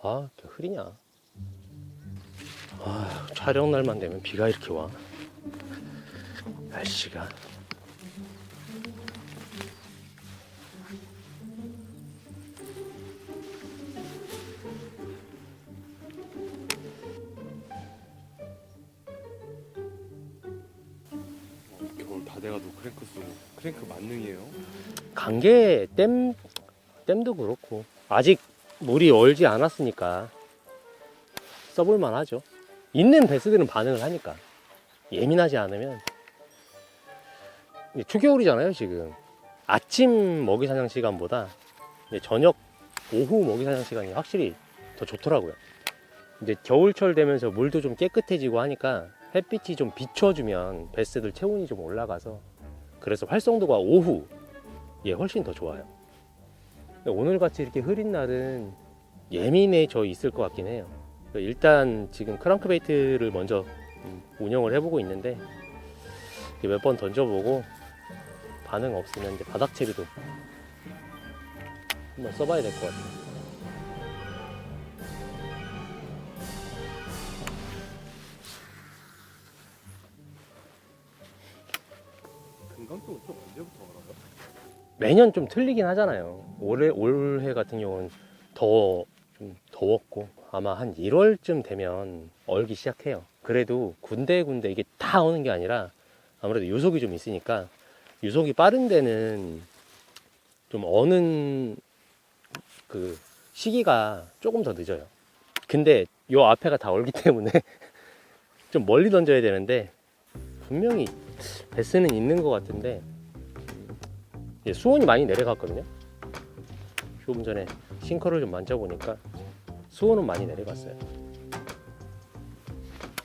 아, 이렇게 흐리냐? 아, 촬영 날만 되면 비가 이렇게 와. 날씨가. 겨울 다 돼가도 크랭크 쓰고 크랭크 만능이에요. 관계 댐 댐도 그렇고 아직 물이 얼지 않았으니까 써볼만 하죠. 있는 배스들은 반응을 하니까 예민하지 않으면 초겨울이잖아요 지금 아침 먹이 사냥 시간보다 저녁 오후 먹이 사냥 시간이 확실히 더 좋더라고요. 이제 겨울철 되면서 물도 좀 깨끗해지고 하니까 햇빛이 좀 비춰주면 배스들 체온이 좀 올라가서 그래서 활성도가 오후 예, 훨씬 더 좋아요. 근데 오늘 같이 이렇게 흐린 날은 예민해져 있을 것 같긴 해요. 일단 지금 크랑크베이트를 먼저 음, 운영을 해보고 있는데 몇 번 던져보고 반응 없으면 이제 바닥채비도 한번 써봐야 될 것 같아요. 금강동은 좀 언제부터? 매년 좀 틀리긴 하잖아요. 올해 올해 같은 경우는 더 좀 더웠고 아마 한 1월쯤 되면 얼기 시작해요. 그래도 군데군데 이게 다 오는 게 아니라 아무래도 유속이 좀 있으니까 유속이 빠른 데는 좀 어는 그 시기가 조금 더 늦어요. 근데 요 앞에가 다 얼기 때문에 좀 멀리 던져야 되는데 분명히 베스는 있는 것 같은데 예, 수온이 많이 내려갔거든요. 조금 전에 싱커를 좀 만져보니까 수온은 많이 내려갔어요.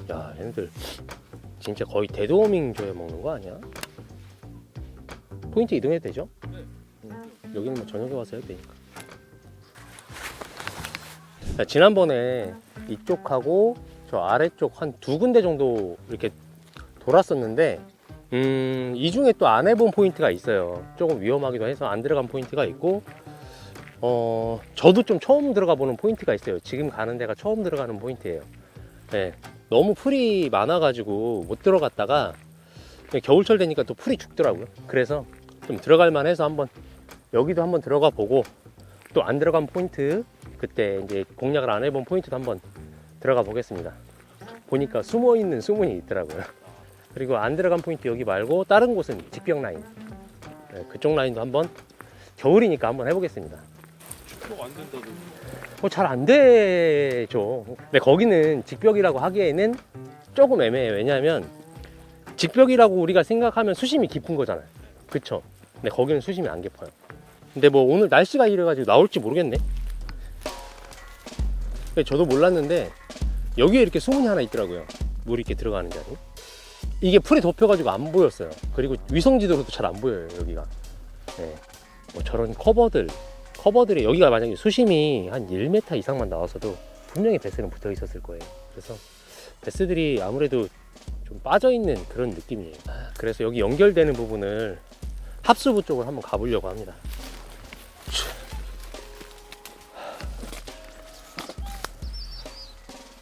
야, 얘네들 진짜 거의 대도밍 조에 먹는 거 아니야? 포인트 이동해도 되죠? 음, 여기는 뭐 저녁에 와서 해도 되니까. 자, 지난번에 이쪽하고 저 아래쪽 한 두 군데 정도 이렇게 돌았었는데 음, 이 중에 또 안 해본 포인트가 있어요. 조금 위험하기도 해서 안 들어간 포인트가 있고, 어, 저도 좀 처음 들어가 보는 포인트가 있어요. 지금 가는 데가 처음 들어가는 포인트예요. 네, 너무 풀이 많아가지고 못 들어갔다가 겨울철 되니까 또 풀이 죽더라고요. 그래서 좀 들어갈 만해서 한번 여기도 한번 들어가 보고 또 안 들어간 포인트 그때 이제 공략을 안 해본 포인트도 한번 들어가 보겠습니다. 보니까 숨어 있는 수문이 있더라고요. 그리고 안 들어간 포인트 여기 말고 다른 곳은 직벽 라인. 네, 그쪽 라인도 한번 겨울이니까 한번 해보겠습니다. 안 된다도 뭐잘 안 되죠. 근데 거기는 직벽이라고 하기에는 조금 애매해요 왜냐하면 직벽이라고 우리가 생각하면 수심이 깊은 거잖아요. 그쵸? 근데 거기는 수심이 안 깊어요. 근데 뭐 오늘 날씨가 이래가지고 나올지 모르겠네. 저도 몰랐는데 여기에 이렇게 수문이 하나 있더라고요. 물이 이렇게 들어가는 자리 이게 풀이 덮여가지고 안 보였어요. 그리고 위성지도로도 잘 안 보여요, 여기가. 네. 뭐 저런 커버들, 커버들이 여기가 만약에 수심이 한 1m 이상만 나왔어도 분명히 베스는 붙어 있었을 거예요. 그래서 베스들이 아무래도 좀 빠져 있는 그런 느낌이에요. 아, 그래서 여기 연결되는 부분을 합수부 쪽으로 한번 가보려고 합니다.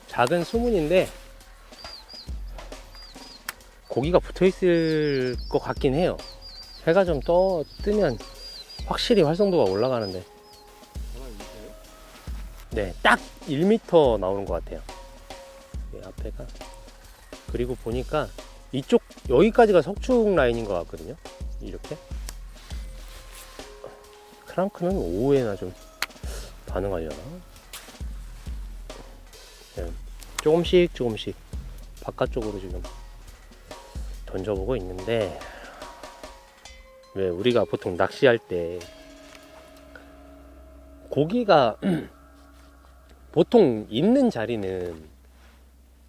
작은 수문인데 고기가 붙어 있을 것 같긴 해요. 해가 좀 떠 뜨면 확실히 활성도가 올라가는데? 네, 딱 1m 나오는 것 같아요. 네, 앞에가. 그리고 보니까 이쪽, 여기까지가 석축 라인인 것 같거든요. 이렇게. 크랑크는 오후에나 좀 반응하려나? 네, 조금씩 조금씩 바깥쪽으로 지금 던져보고 있는데 왜 우리가 보통 낚시할 때 고기가 보통 있는 자리는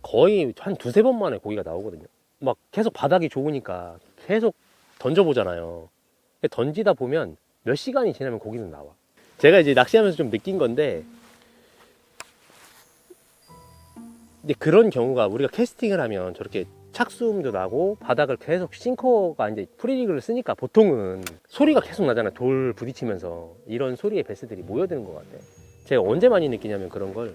거의 한 두세 번 만에 고기가 나오거든요. 막 계속 바닥이 좋으니까 계속 던져보잖아요. 던지다 보면 몇 시간이 지나면 고기는 나와. 제가 이제 낚시하면서 좀 느낀 건데 근데 그런 경우가 우리가 캐스팅을 하면 저렇게 착수음도 나고 바닥을 계속 싱커가 이제 프리리그를 쓰니까 보통은 소리가 계속 나잖아 돌 부딪히면서. 이런 소리에 베스들이 모여드는 것 같아. 제가 언제 많이 느끼냐면 그런 걸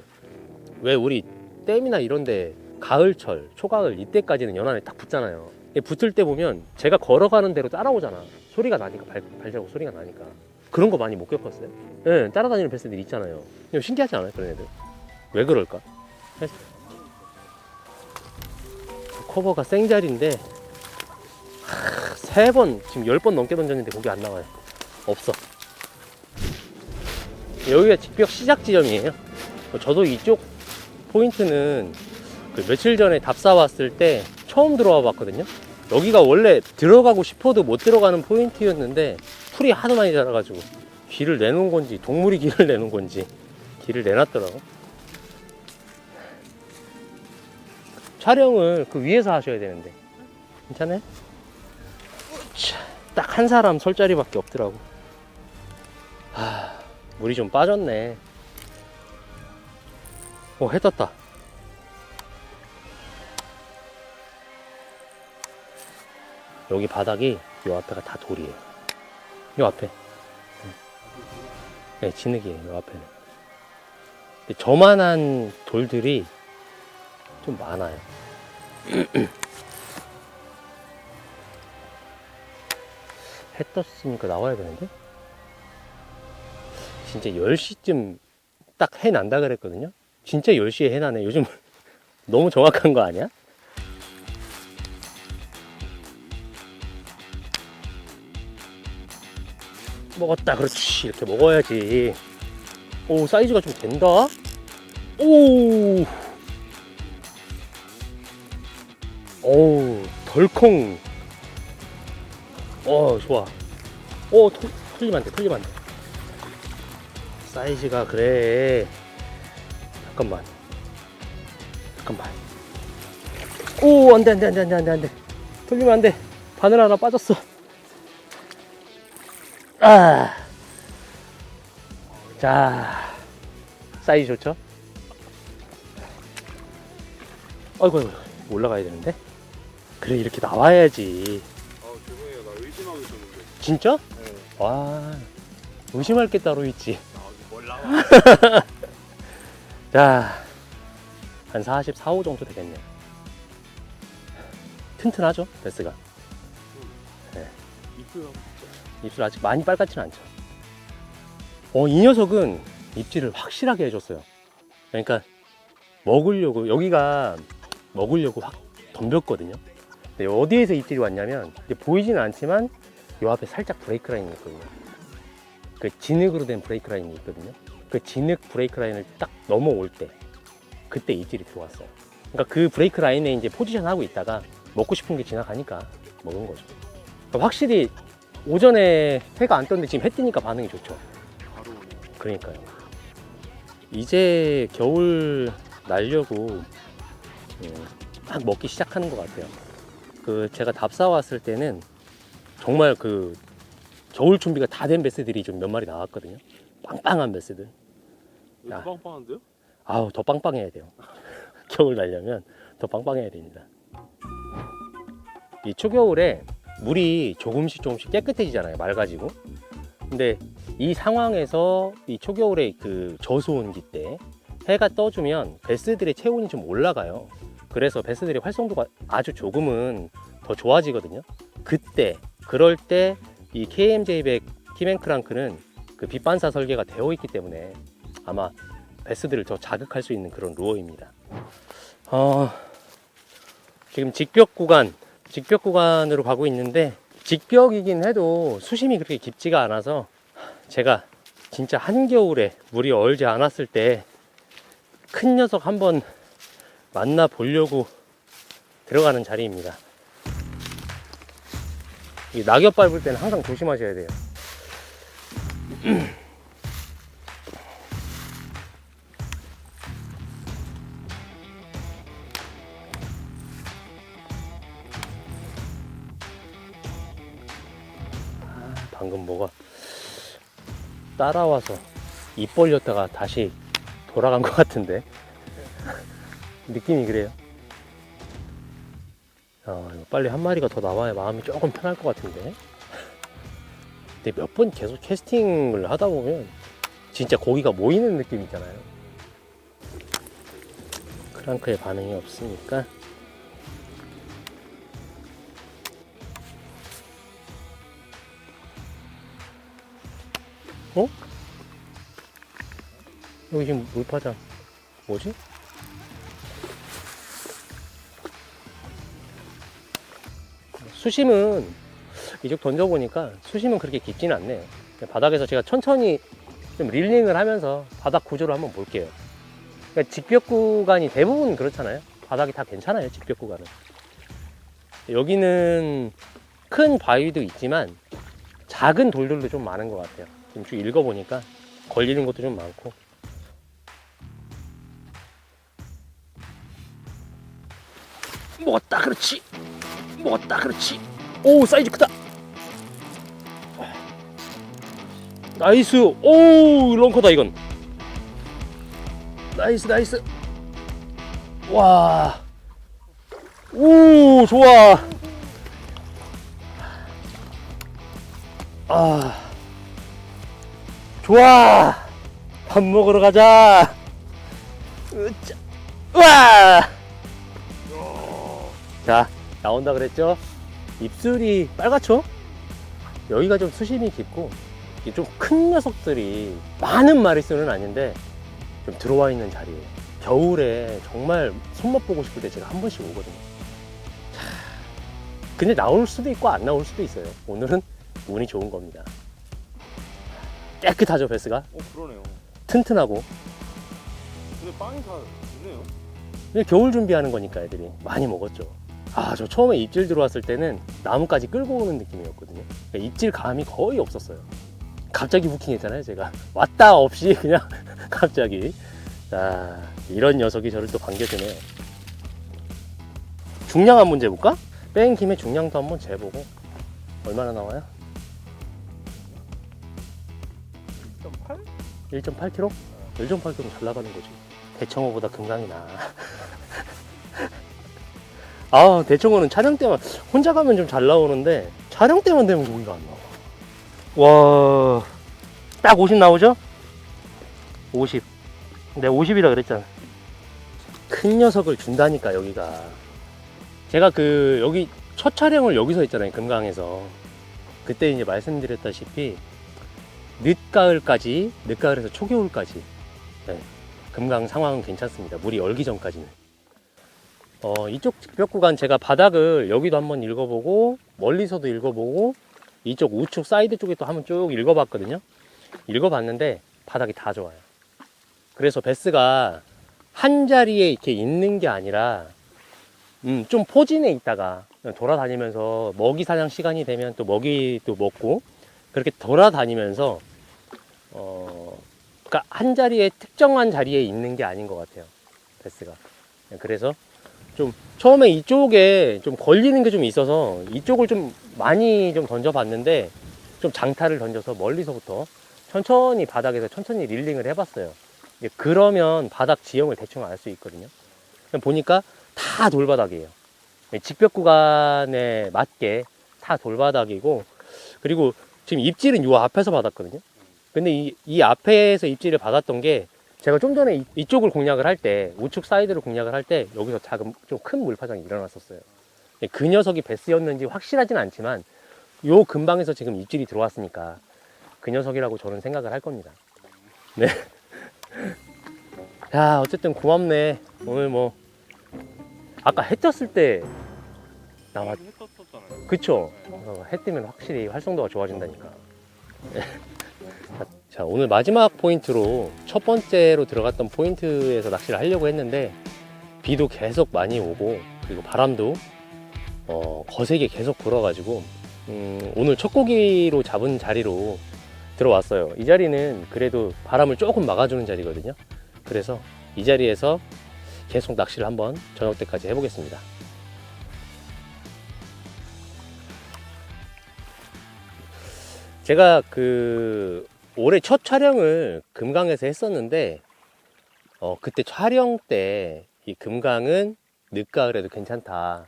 왜 우리 댐이나 이런데 가을철 초가을 이때까지는 연안에 딱 붙잖아요. 붙을 때 보면 제가 걸어가는 대로 따라오잖아. 소리가 나니까 발, 발자국 소리가 나니까. 그런 거 많이 못 겪었어요? 예 따라다니는 베스들 있잖아요. 신기하지 않아요? 그런 애들? 왜 그럴까 커버가 생자리인데 세 번 지금 열 번 넘게 던졌는데 거기 안 나와요. 없어. 여기가 직벽 시작 지점이에요. 저도 이쪽 포인트는 그 며칠 전에 답사 왔을 때 처음 들어와 봤거든요. 여기가 원래 들어가고 싶어도 못 들어가는 포인트였는데 풀이 하도 많이 자라가지고 길을 내놓은 건지 동물이 길을 내놓은 건지 길을 내놨더라고 촬영을 그 위에서 하셔야 되는데 괜찮아요? 딱 한 사람 설 자리밖에 없더라고 아 물이 좀 빠졌네 오, 해 떴다. 여기 바닥이 요 앞에가 다 돌이에요. 요 앞에. 네, 진흙이에요. 요 앞에는. 저만한 돌들이 좀 많아요. 해 떴으니까 나와야 되는데? 진짜 10시쯤 딱 해 난다 그랬거든요? 진짜 10시에 해 나네. 요즘 너무 정확한 거 아니야? 먹었다. 그렇지. 이렇게 먹어야지. 오, 사이즈가 좀 된다? 오! 오, 덜컹. 어, 좋아. 오, 틀- 틀리면 안 돼, 틀리면 안 돼. 사이즈가 그래. 잠깐만. 잠깐만. 오, 안 돼, 안 돼, 안 돼, 안 돼, 안 돼, 안 돼. 틀리면 안 돼. 바늘 하나 빠졌어. 아. 자. 사이즈 좋죠? 아이고, 아이고, 올라가야 되는데? 그래, 이렇게 나와야지. 아 죄송해요 나 의심하고 있었는데 진짜? 네. 와, 의심할 게 따로 있지. 아 몰라 자, 한 44, 5 정도 되겠네요. 튼튼하죠, 베스가. 입술 입술 아직 많이 빨갛지는 않죠. 어, 이 녀석은 입질을 확실하게 해줬어요. 그러니까 먹으려고 여기가 먹으려고 확 덤볐거든요. 근데 어디에서 입질이 왔냐면 보이지는 않지만 요 앞에 살짝 브레이크 라인이 있거든요. 그 진흙으로 된 브레이크 라인이 있거든요. 그 진흙 브레이크 라인을 딱 넘어올 때 그때 입질이 들어왔어요. 그러니까 그 브레이크 라인에 이제 포지션 하고 있다가 먹고 싶은 게 지나가니까 먹은 거죠. 그러니까 확실히 오전에 해가 안 떴는데 지금 해 뜨니까 반응이 좋죠. 그러니까요. 이제 겨울 날려고 음, 막 먹기 시작하는 것 같아요. 그 제가 답사 왔을 때는 정말 그 겨울 준비가 다 된 베스들이 좀 몇 마리 나왔거든요. 빵빵한 베스들. 야. 빵빵한데요? 아우 더 빵빵해야 돼요. 겨울 날려면 더 빵빵해야 됩니다. 이 초겨울에 물이 조금씩 조금씩 깨끗해지잖아요. 맑아지고. 근데 이 상황에서 이 초겨울에 그 저수온기 때 해가 떠주면 베스들의 체온이 좀 올라가요. 그래서 베스들의 활성도가 아주 조금은 더 좋아지거든요. 그때 그럴 때 이 KMJ100 키맨크랑크는 그 빛반사 설계가 되어 있기 때문에 아마 베스들을 더 자극할 수 있는 그런 루어입니다. 어, 지금 직벽 구간, 직벽 구간으로 가고 있는데 직벽이긴 해도 수심이 그렇게 깊지가 않아서 제가 진짜 한겨울에 물이 얼지 않았을 때 큰 녀석 한번 만나 보려고 들어가는 자리입니다. 이 낙엽 밟을 때는 항상 조심하셔야 돼요. 방금 뭐가 따라와서 입 벌렸다가 다시 돌아간 것 같은데 느낌이 그래요. 아, 빨리 한 마리가 더 나와야 마음이 조금 편할 것 같은데. 근데 몇 번 계속 캐스팅을 하다 보면 진짜 고기가 모이는 느낌 있잖아요. 크랑크의 반응이 없으니까 어? 여기 지금 물파장 뭐지? 수심은 이쪽 던져보니까 수심은 그렇게 깊지는 않네요. 바닥에서 제가 천천히 좀 릴링을 하면서 바닥 구조를 한번 볼게요. 그러니까 직벽 구간이 대부분 그렇잖아요. 바닥이 다 괜찮아요, 직벽 구간은. 여기는 큰 바위도 있지만 작은 돌들도 좀 많은 것 같아요. 지금 쭉 읽어보니까 걸리는 것도 좀 많고. 먹었다, 그렇지. 먹었다, 그렇지. 오, 사이즈 크다. 나이스. 오, 런커다, 이건. 나이스, 나이스. 와. 오, 좋아. 아. 좋아. 밥 먹으러 가자. 으짜. 와. 자, 나온다 그랬죠? 입술이 빨갛죠? 여기가 좀 수심이 깊고 좀 큰 녀석들이 많은 마리수는 아닌데 좀 들어와 있는 자리에 겨울에 정말 손맛 보고 싶을 때 제가 한 번씩 오거든요. 자, 근데 나올 수도 있고 안 나올 수도 있어요. 오늘은 운이 좋은 겁니다. 깨끗하죠 베스가 어 그러네요. 튼튼하고 근데 빵이 다 있네요. 근데 겨울 준비하는 거니까 애들이 많이 먹었죠. 아, 저 처음에 입질 들어왔을 때는 나무까지 끌고 오는 느낌이었거든요. 그러니까 입질 감이 거의 없었어요. 갑자기 부킹했잖아요, 제가. 왔다 없이 그냥 갑자기. 자, 이런 녀석이 저를 또 반겨주네요. 중량 한번 재볼까? 뺀 김에 중량도 한번 재보고. 얼마나 나와요? 1.8? 1.8kg? 1.8kg 잘 나가는 거지. 대청어보다 금강이 나. 아, 대청어는 촬영 때만, 혼자 가면 좀 잘 나오는데, 촬영 때만 되면 고기가 안 나와. 와, 딱 50 나오죠? 50. 내가 50이라 그랬잖아. 큰 녀석을 준다니까, 여기가. 제가 그, 여기 첫 촬영을 여기서 했잖아요, 금강에서. 그때 이제 말씀드렸다시피, 늦가을까지, 늦가을에서 초겨울까지, 네, 금강 상황은 괜찮습니다. 물이 얼기 전까지는. 어, 이쪽 직벽 구간 제가 바닥을 여기도 한번 읽어보고, 멀리서도 읽어보고, 이쪽 우측 사이드 쪽에 또 한번 쭉 읽어봤거든요. 읽어봤는데, 바닥이 다 좋아요. 그래서 베스가 한 자리에 이렇게 있는 게 아니라, 음, 좀 포진해 있다가 돌아다니면서 먹이 사냥 시간이 되면 또 먹이 또 먹고, 그렇게 돌아다니면서 어, 그러니까 한 자리에 특정한 자리에 있는 게 아닌 것 같아요. 베스가. 그래서 좀 처음에 이쪽에 좀 걸리는 게 좀 있어서 이쪽을 좀 많이 좀 던져봤는데 좀 장타를 던져서 멀리서부터 천천히 바닥에서 천천히 릴링을 해봤어요. 그러면 바닥 지형을 대충 알 수 있거든요. 보니까 다 돌바닥이에요. 직벽 구간에 맞게 다 돌바닥이고 그리고 지금 입질은 요 앞에서 받았거든요. 근데 이, 이 앞에서 입질을 받았던 게 제가 좀 전에 이- 이쪽을 공략을 할 때 우측 사이드를 공략을 할 때 여기서 작은 좀 큰 물파장이 일어났었어요. 그 녀석이 베스였는지 확실하진 않지만 요 근방에서 지금 입질이 들어왔으니까 그 녀석이라고 저는 생각을 할 겁니다. 네. 야 어쨌든 고맙네. 오늘 뭐 아까 해 떴을 때 나왔. 그쵸? 어, 해 뜨면 확실히 활성도가 좋아진다니까. 자, 오늘 마지막 포인트로 첫 번째로 들어갔던 포인트에서 낚시를 하려고 했는데 비도 계속 많이 오고 그리고 바람도 어, 거세게 계속 불어가지고 음, 오늘 첫 고기로 잡은 자리로 들어왔어요. 이 자리는 그래도 바람을 조금 막아주는 자리거든요. 그래서 이 자리에서 계속 낚시를 한번 저녁 때까지 해보겠습니다. 제가 그 올해 첫 촬영을 금강에서 했었는데 어 그때 촬영 때 이 금강은 늦가을에도 괜찮다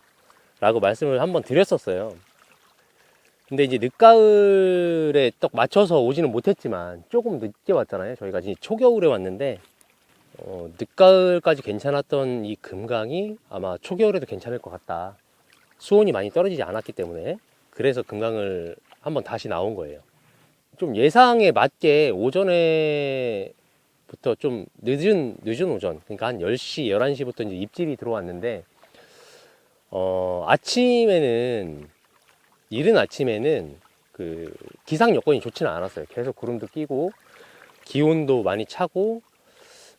라고 말씀을 한번 드렸었어요. 근데 이제 늦가을에 딱 맞춰서 오지는 못했지만 조금 늦게 왔잖아요. 저희가 이제 초겨울에 왔는데 어, 늦가을까지 괜찮았던 이 금강이 아마 초겨울에도 괜찮을 것 같다. 수온이 많이 떨어지지 않았기 때문에 그래서 금강을 한번 다시 나온 거예요. 좀 예상에 맞게 오전에부터 좀 늦은 늦은 오전 그러니까 한 10시 11시부터 이제 입질이 들어왔는데 어, 아침에는 이른 아침에는 그 기상 여건이 좋지는 않았어요. 계속 구름도 끼고 기온도 많이 차고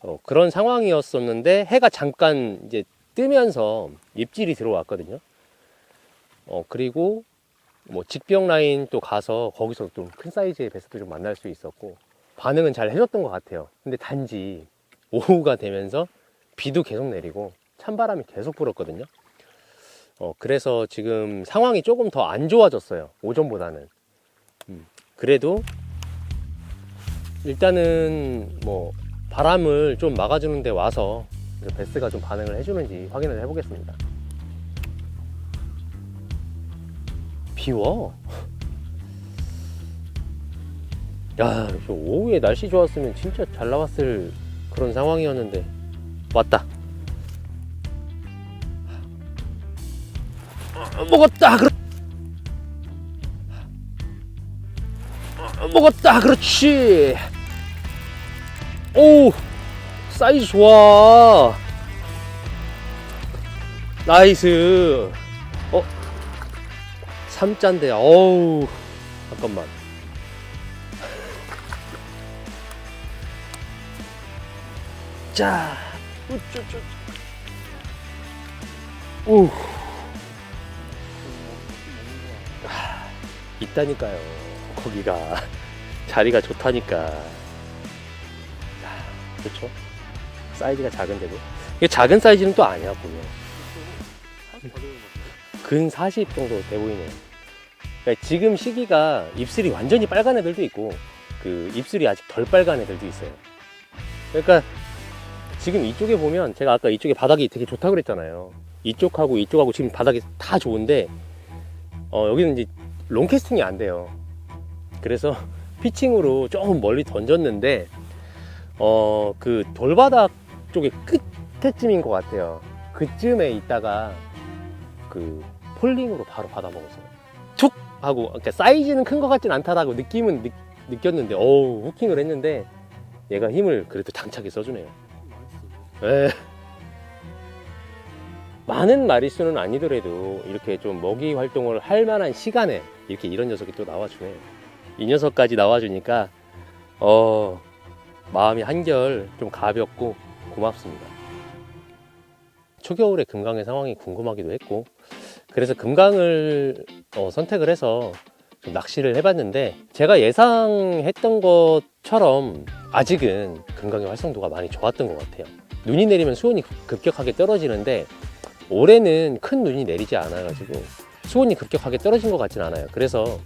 어, 그런 상황이었었는데 해가 잠깐 이제 뜨면서 입질이 들어왔거든요. 어, 그리고 뭐 직병 라인 또 가서 거기서 좀 큰 사이즈의 베스도 좀 만날 수 있었고 반응은 잘 해줬던 것 같아요. 근데 단지 오후가 되면서 비도 계속 내리고 찬바람이 계속 불었거든요. 어, 그래서 지금 상황이 조금 더 안 좋아졌어요. 오전보다는. 음, 그래도 일단은 뭐 바람을 좀 막아주는데 와서 베스가 좀 반응을 해주는지 확인을 해보겠습니다. 비워. 야, 저 오후에 날씨 좋았으면 진짜 잘 나왔을 그런 상황이었는데 왔다. 어, 먹었다. 그렇. 어, 먹었다. 그렇지. 오, 사이즈 좋아. 나이스. 어, 삼자인데, 어우, 잠깐만. 자, 우쭈쭈. 오. 있다니까요. 거기가 자리가 좋다니까. 아, 그렇죠? 사이즈가 작은데도. 이게 작은 사이즈는 또 보면. 근40 정도 돼 보이네요. 그러니까 지금 시기가 입술이 완전히 빨간 애들도 있고 그 입술이 아직 덜 빨간 애들도 있어요. 그러니까 지금 이쪽에 보면 제가 아까 이쪽에 바닥이 되게 좋다고 그랬잖아요. 이쪽하고 이쪽하고 지금 바닥이 다 좋은데 어, 여기는 이제 롱 캐스팅이 안 돼요. 그래서 피칭으로 조금 멀리 던졌는데 어, 그 돌바닥 쪽에 끝에쯤인 것 같아요. 그쯤에 있다가 그 폴링으로 바로 받아먹었어요. 툭 하고 그러니까 사이즈는 큰 것 같진 않다라고 느낌은 느, 느꼈는데 어우 후킹을 했는데 얘가 힘을 그래도 당차게 써주네요. 예. 많은 마리수는 아니더라도 이렇게 좀 먹이 활동을 할 만한 시간에 이렇게 이런 녀석이 또 나와주네요. 이 녀석까지 나와주니까 어 마음이 한결 좀 가볍고 고맙습니다. 초겨울에 금강의 상황이 궁금하기도 했고 그래서 금강을 어, 선택을 해서 좀 낚시를 해봤는데 제가 예상했던 것처럼 아직은 금강의 활성도가 많이 좋았던 것 같아요. 눈이 내리면 수온이 급격하게 떨어지는데 올해는 큰 눈이 내리지 않아가지고 수온이 급격하게 떨어진 것 같진 않아요. 그래서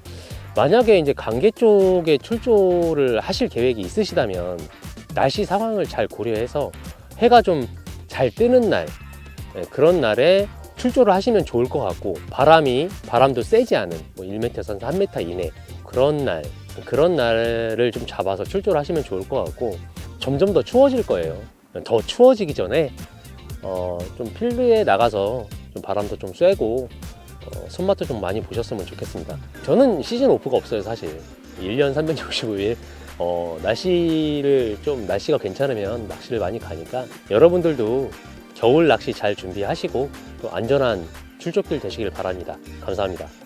만약에 이제 강계 쪽에 출조를 하실 계획이 있으시다면 날씨 상황을 잘 고려해서 해가 좀 잘 뜨는 날 네, 그런 날에 출조를 하시면 좋을 것 같고 바람이 바람도 세지 않은 뭐 1m에서 3m 이내 그런 날 그런 날을 좀 잡아서 출조를 하시면 좋을 것 같고 점점 더 추워질 거예요. 더 추워지기 전에 어, 좀 필드에 나가서 좀 바람도 좀 쐬고 어, 손맛도 좀 많이 보셨으면 좋겠습니다. 저는 시즌 오프가 없어요, 사실. 1년 365일 어, 날씨를 좀 날씨가 괜찮으면 낚시를 많이 가니까 여러분들도 겨울 낚시 잘 준비하시고 또 안전한 출조길 되시길 바랍니다. 감사합니다.